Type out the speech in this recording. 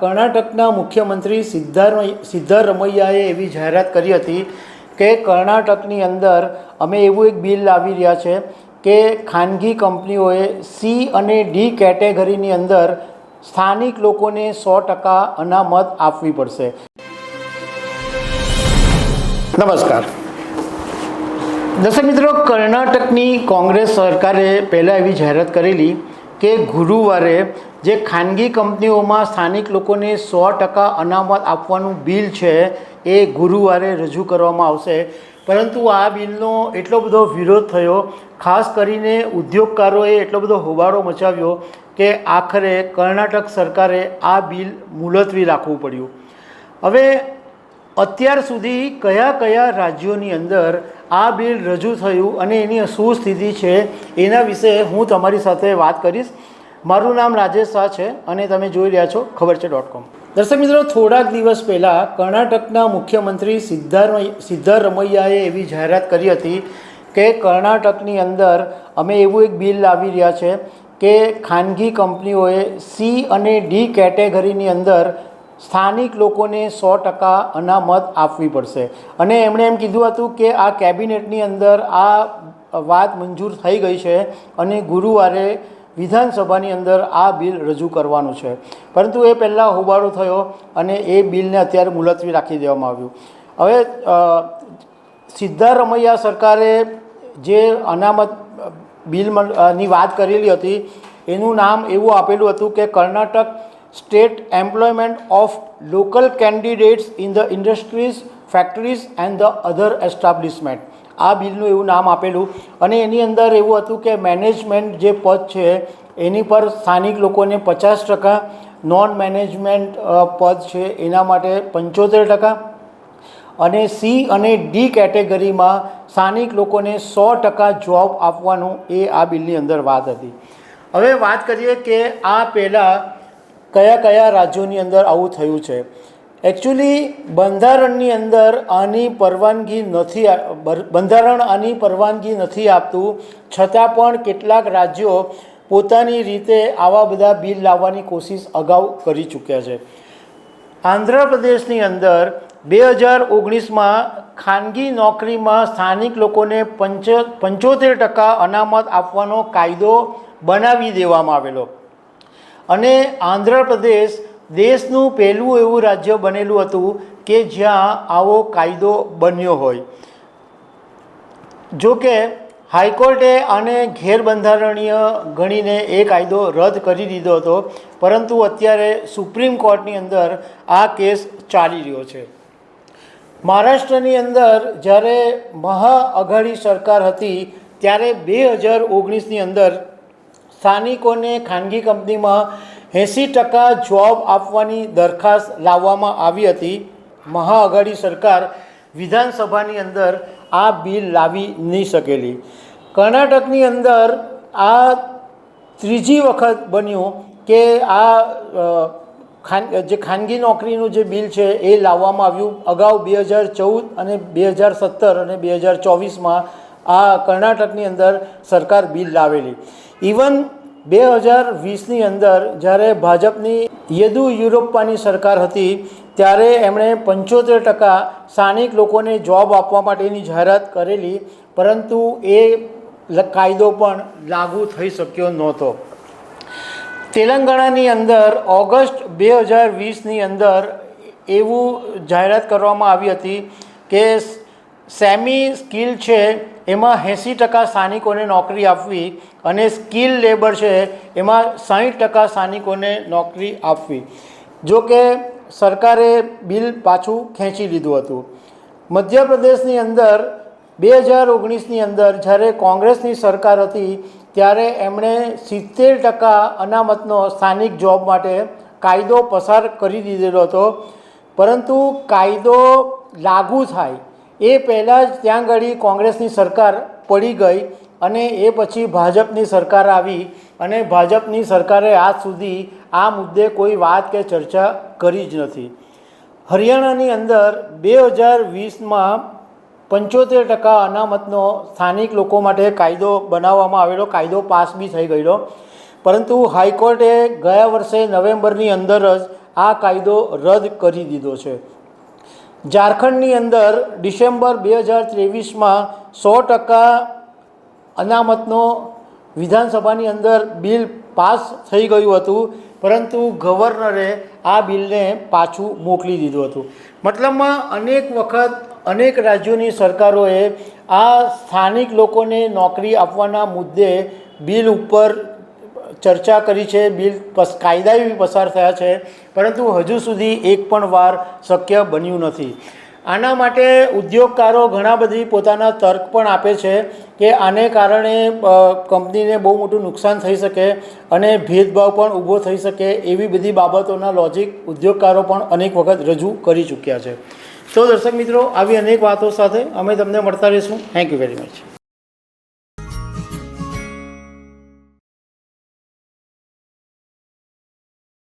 કર્ણાટકના મુખ્યમંત્રી સિદ્ધારમૈ સિદ્ધારમૈયાએ એવી જાહેરાત કરી હતી કે કર્ણાટકની અંદર અમે એવું એક બિલ લાવી રહ્યા છે કે ખાનગી કંપનીઓએ સી અને ડી કેટેગરીની અંદર સ્થાનિક લોકોને સો ટકા અનામત આપવી પડશે. નમસ્કાર. દર્શક મિત્રો કર્ણાટકની કોંગ્રેસ સરકારે પહેલાં એવી જાહેરાત કરેલી કે ગુરુવારે જે ખાનગી કંપનીઓમાં સ્થાનિક લોકોને સો ટકા અનામત આપવાનું બિલ છે એ ગુરુવારે રજૂ કરવામાં આવશે. પરંતુ આ બિલનો એટલો બધો વિરોધ થયો, ખાસ કરીને ઉદ્યોગકારોએ એટલો બધો હોબાળો મચાવ્યો કે આખરે કર્ણાટક સરકારે આ બિલ મુલતવી રાખવું પડ્યું. હવે અત્યાર સુધી કયા કયા રાજ્યોની અંદર આ બિલ રજૂ થયું અને એની શું સ્થિતિ છે એના વિશે હું તમારી સાથે વાત કરીશ. મારું નામ રાજેશ શાહ છે અને તમે જોઈ રહ્યા છો ખબર છે ડોટ કોમ દર્શક મિત્રો, થોડાક દિવસ પહેલાં કર્ણાટકના મુખ્યમંત્રી સિદ્ધારમૈ સિદ્ધારમૈયાએ એવી જાહેરાત કરી હતી કે કર્ણાટકની અંદર અમે એવું એક બિલ લાવી રહ્યા છે કે ખાનગી કંપનીઓએ સી અને ડી કેટેગરીની અંદર સ્થાનિક લોકોને સો ટકા અનામત આપવી પડશે. અને એમણે એમ કીધું હતું કે આ કેબિનેટની અંદર આ વાત મંજૂર થઈ ગઈ છે અને ગુરુવારે વિધાનસભાની અંદર આ બિલ રજૂ કરવાનું છે. પરંતુ એ પહેલાં હોબાળો થયો અને એ બિલને અત્યારે મુલતવી રાખી દેવામાં આવ્યું. હવે સિદ્ધારમૈયા સરકારે જે અનામત બિલની વાત કરેલી હતી, એનું નામ એવું આપેલું હતું કે Karnataka state employment of local candidates in the industries, factories and the other establishment. આ બિલનું એવું નામ આપેલું. અને એની અંદર એવું હતું કે મેનેજમેન્ટ જે પદ છે, એની પર સ્થાનિક લોકોને પચાસ ટકા નોન મેનેજમેન્ટ પદ છે, એના માટે પંચોતેર ટકા. અને સી અને ડી કેટેગરીમાં સ્થાનિક લોકોને સો ટકા જોબ આપવાનું એ આ બિલની અંદર વાત હતી. હવે વાત કરીએ કે આ પહેલાં કયા કયા રાજ્યોની અંદર આવું થયું છે. એકચ્યુઅલી બંધારણની અંદર આની પરવાનગી નથી બંધારણ આની પરવાનગી નથી આપતું, છતાં પણ કેટલાક રાજ્યો પોતાની રીતે આવા બધા બિલ લાવવાની કોશિશ અગાઉ કરી ચૂક્યા છે. આંધ્રપ્રદેશની અંદર બે હજાર ઓગણીસમાં ખાનગી નોકરીમાં સ્થાનિક લોકોને પંચ પંચોતેર ટકા અનામત આપવાનો કાયદો બનાવી દેવામાં આવેલો. અને આંધ્રપ્રદેશ દેશનું પહેલું એવું રાજ્ય બનેલું હતું કે જ્યાં આવો કાયદો બન્યો હોય. જો કે, હાઈકોર્ટે આને ગેરબંધારણીય ગણીને એ કાયદો રદ કરી દીધો હતો, પરંતુ અત્યારે સુપ્રીમ કોર્ટની અંદર આ કેસ ચાલી રહ્યો છે. મહારાષ્ટ્રની અંદર જ્યારે મહાઅઘાડી સરકાર હતી, ત્યારે બે હજાર ઓગણીસની અંદર સ્થાનિકોને ખાનગી કંપનીમાં એંસી ટકા જોબ આપવાની દરખાસ્ત લાવવામાં આવી હતી. મહાઆઘાડી સરકાર વિધાનસભાની અંદર આ બિલ લાવી નહીં શકેલી. કર્ણાટકની અંદર આ ત્રીજી વખત બન્યું કે આ ખાન, જે ખાનગી નોકરીનું જે બિલ છે એ લાવવામાં આવ્યું. અગાઉ બે હજાર ચૌદ અને બે હજાર સત્તર અને બે હજાર ચોવીસમાં આ કર્ણાટકની અંદર સરકાર બિલ લાવેલી. ઇવન બે હજાર વીસની અંદર જ્યારે ભાજપની યેદુ યુરોપ્પાની સરકાર હતી, ત્યારે એમણે પંચોતેર ટકા સ્થાનિક લોકોને જોબ આપવા માટેની જાહેરાત કરેલી, પરંતુ એ કાયદો પણ લાગુ થઈ શક્યો નહોતો. તેલંગાણાની અંદર ઓગસ્ટ બે હજાર વીસની અંદર એવું જાહેરાત કરવામાં આવી હતી કે સેમી સ્કિલ છે, એમાં એંસી ટકા સ્થાનિકોને નોકરી આપવી અને સ્કિલ લેબર છે, એમાં સાહીઠ ટકા સ્થાનિકોને નોકરી આપવી. જો કે સરકારે બિલ પાછું ખેંચી લીધું હતું. મધ્યપ્રદેશની અંદર બે હજાર ઓગણીસની અંદર જ્યારે કોંગ્રેસની સરકાર હતી, ત્યારે એમણે સિત્તેર ટકા અનામતનો સ્થાનિક જોબ માટે કાયદો પસાર કરી દીધેલો હતો. પરંતુ કાયદો લાગુ થાય એ પહેલાં જ ત્યાં આગળ કોંગ્રેસની સરકાર પડી ગઈ અને એ પછી ભાજપની સરકાર આવી અને ભાજપની સરકારે આજ સુધી આ મુદ્દે કોઈ વાત કે ચર્ચા કરી જ નથી. હરિયાણાની અંદર બે હજાર વીસમાં પંચોતેર ટકા અનામતનો સ્થાનિક લોકો માટે કાયદો બનાવવામાં આવેલો, કાયદો પાસ બી થઈ ગયેલો. પરંતુ હાઈકોર્ટે ગયા વર્ષે નવેમ્બરની અંદર જ આ કાયદો રદ કરી દીધો છે. ઝારખંડની અંદર ડિસેમ્બર બે હજાર ત્રેવીસમાં સો ટકા અનામતનો વિધાનસભાની અંદર બિલ પાસ થઈ ગયું હતું, પરંતુ ગવર્નરે આ બિલને પાછું મોકલી દીધું હતું. મતલબમાં અનેક વખત અનેક રાજ્યોની સરકારોએ આ સ્થાનિક લોકોને નોકરી આપવાના મુદ્દે બિલ ઉપર ચર્ચા કરી છે, બિલ પસ કાયદા પસાર થયા છે, પરંતુ હજુ સુધી એક પણ વાર શક્ય બન્યું નથી. આના માટે ઉદ્યોગકારો ઘણા બધી પોતાના તર્ક પણ આપે છે કે આને કારણે કંપનીને બહુ મોટું નુકસાન થઈ શકે અને ભેદભાવ પણ ઊભો થઈ શકે એવી બધી બાબતોના લોજિક ઉદ્યોગકારો પણ અનેક વખત રજૂ કરી ચૂક્યા છે. તો દર્શક મિત્રો, આવી અનેક વાતો સાથે અમે તમને મળતા રહીશું. Thank you very much